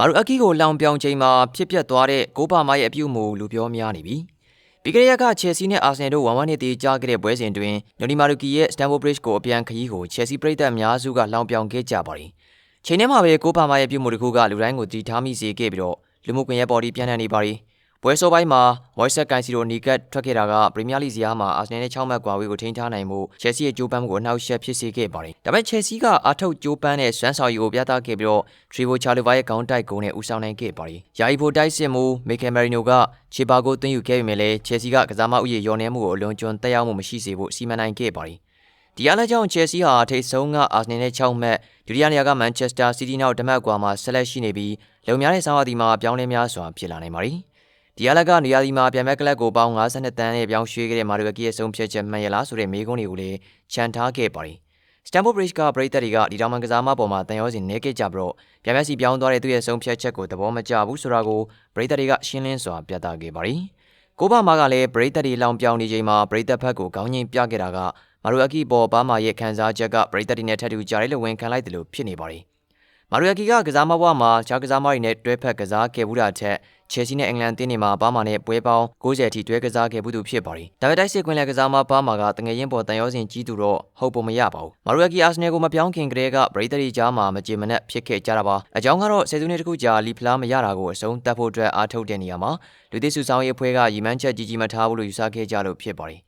မာရူအကီကိုလောင်ပြောင်ချိန်မှာဖြစ်ပျက်သွားတဲ့ကိုပါမာရဲ့အပြုအမူလူပြောများနေပြီ။ပြီးကြတဲ့ရက်ကချယ်ဆီနဲ့အာဆင်နယ်တို့ဝမ်ဝမ်နဲ့တေးကြခဲ့တဲ့ပွဲစဉ်တွင်နိုနီမာရူကီရဲ့စတန်ဖို့ဘရစ်ကိုအပြန်ခရီးကိုချယ်ဆီပရိသတ်အများစုကလောင်ပြောင်ခဲ့ကြပါတယ်။ချိန်ထဲမှာပဲကိုပါမာရဲ့ပြုအမူတစ်ခုကလူတိုင်းကိုတည်ထားမိစေခဲ့ပြီးတော့လူမှုကွန်ရက်ပေါ်ဒီပြန်နှံ့နေပါတယ်။ ပွဲစောပိုင်းမှာမော်ဆက်ကန်စီရိုနီကတ်ထွက်ခဲ့တာကပရီးမီးယားလိဇီယာမှာအာဆင်နယ်နဲ့6မှတ်ကွာဝေးကိုထိန်းထားနိုင်မှုချယ်ဆီရဲ့ကြိုးပမ်းမှုကိုအနှောက်အယှက်ဖြစ်စေခဲ့ပါတယ်။ဒါပေမဲ့ချယ်ဆီကအာထုတ်ကြိုးပမ်းတဲ့စွမ်းဆောင်ရည်ကိုပြသခဲ့ပြီးတော့ထရီဗိုချာလိုဗာရဲ့ခေါင်းတိုက်ဂုံနဲ့ဦးဆောင်နိုင်ခဲ့ပါတယ်။ယာယီဖိုတိုက်စစ်မှုမီကယ်မယ်ရီနိုကချေပါကိုသွင်းယူခဲ့ပေမဲ့လည်းချယ်ဆီကကစားမဥယျာဉ်ရောနေမှုကိုအလွန်ကျွံတက်ရောက်မှုမရှိစေဖို့စီမံနိုင်ခဲ့ပါတယ်။ဒီအားလည်းကြောင့်ချယ်ဆီဟာထိတ်ဆုံးကအာဆင်နယ်နဲ့6မှတ်ဒုတိယနေရာကမန်ချက်စတာစီးတီးနောက်တမတ်ကွာမှာဆက်လက်ရှိနေပြီးလုံများတဲ့ဆောင်းအသီးမှာပြောင်းလဲများစွာဖြစ်လာနိုင်ပါတယ်။ ဒီအလကနေရာဒီမှာပြန်မဲ့ကလပ်ကိုပေါင်း52တန်းနဲ့ပြောင်းရွှေ့ခဲ့တဲ့မာရီယကီရဲ့ဆုံးဖြတ်ချက်မှန်ရလားဆိုတဲ့မေးခွန်းတွေကိုလည်းခြံထားခဲ့ပါတယ်။စတန်ဖို့ဘရစ်ကပရိသတ်တွေကဒီတောင်မန်ကစားမပေါ်မှာတန်ရောစီနေခဲ့ကြပြီးတော့ပြန်မဲ့စီပြောင်းသွားတဲ့သူ့ရဲ့ဆုံးဖြတ်ချက်ကိုသဘောမကျဘူးဆိုတာကိုပရိသတ်တွေကရှင်းလင်းစွာပြသခဲ့ပါတယ်။ကိုဘာမာကလည်းပရိသတ်တွေလောင်ပြောင်းနေချိန်မှာပရိသတ်ဘက်ကိုခေါင်းငိမ့်ပြခဲ့တာကမာရီယကီပေါ်ဘာမာရဲ့ခံစားချက်ကပရိသတ်တွေနဲ့ထပ်တူကြတယ်လို့ဝန်ခံလိုက်တယ်လို့ဖြစ်နေပါတယ်။ မာရီယကီကကစားမဘွားမှာခြားကစားမတွေနဲ့တွဲဖက်ကစားခဲ့ဘူးတာထက်ချယ်ဆီနဲ့အင်္ဂလန်တင်းတွေမှာဘာမာနဲ့ပွဲပေါင်း90အထိတွဲကစားခဲ့မှုသူဖြစ်ပါတယ်။ဒါပေမဲ့တိုက်စစ်ကွင်းလက်ကစားမဘာမာကတငယ်ရင်ပေါ်တန်ရောစင်ကြီးသူတော့ဟုတ်ပုံမရပါဘူး။မာရူယကီအာဆနယ်ကိုမပြောင်းခင်ကတည်းကပရိသတ်တွေကြားမှာမကြေမနက်ဖြစ်ခဲ့ကြတာပါ။အကြောင်းကတော့ဆယ်စုနှစ်တခုကြာလီဖလားမရတာကိုအဆုံးသတ်ဖို့အတွက်အားထုတ်တဲ့နေရာမှာလူသိစုဆောင်ရေးအဖွဲ့ကရီမန်းချက်ကြီးကြီးမထားဘူးလို့ယူဆခဲ့ကြလို့ဖြစ်ပါတယ်။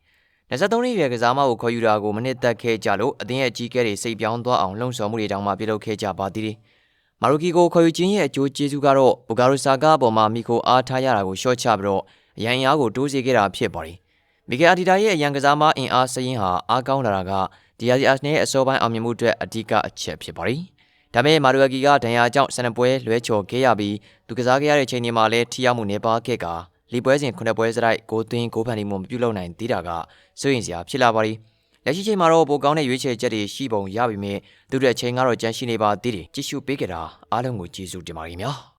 23နှစ်ရွယ်ကစားမကိုခေါ်ယူတာကိုမနစ်သက်ခဲ့ကြလို့အသင်းရဲ့ကြီးကဲတွေစိတ်ပြောင်းသွားအောင်လှုံ့ဆော်မှုတွေတောင်မှပြုလုပ်ခဲ့ကြပါသေးတယ်။မာရိုကီကိုခေါ်ယူခြင်းရဲ့အကျိုးကျေးဇူးကတော့ဘူဂါရိုဆာကာပေါ်မှာမီကိုအားထားရတာကိုရှော့ချပြီးတော့အရန်အားကိုတိုးစေခဲ့တာဖြစ်ပါတယ်။မီဂယ်အာတီတာရဲ့အရန်ကစားမအင်အားစရင်ဟာအားကောင်းလာတာကဒီယာစီအာစနယ်ရဲ့အစောပိုင်းအောင်မြင်မှုအတွက်အဓိကအချက်ဖြစ်ပါတယ်။ဒါပေမဲ့မာရိုကီကဒဏ်ရာကြောင့်ဆန်နပွဲလွဲချော်ခဲ့ရပြီးသူကစားခဲ့ရတဲ့ချိန်တွေမှာလည်းထိရောက်မှုနေပါခဲ့က လီပွဲစဉ်ခုနှစ်ပွဲစရိုက်ကိုသွင်းကိုဖန်တီမှုမပြုလုပ်နိုင်သေးတာကစိုးရင်စရာဖြစ်လာပါသည်။လက်ရှိချိန်မှာတော့ပိုကောင်းတဲ့ရွေးချယ်ချက်တွေရှိပုံရပြီမြဲသူတို့ရဲ့ချိန်ကတော့ကြန့်ရှိနေပါသေးတယ်ကြည့်ရှုပေးကြတာအားလုံးကိုကျေးဇူးတင်ပါတယ်ခင်ဗျာ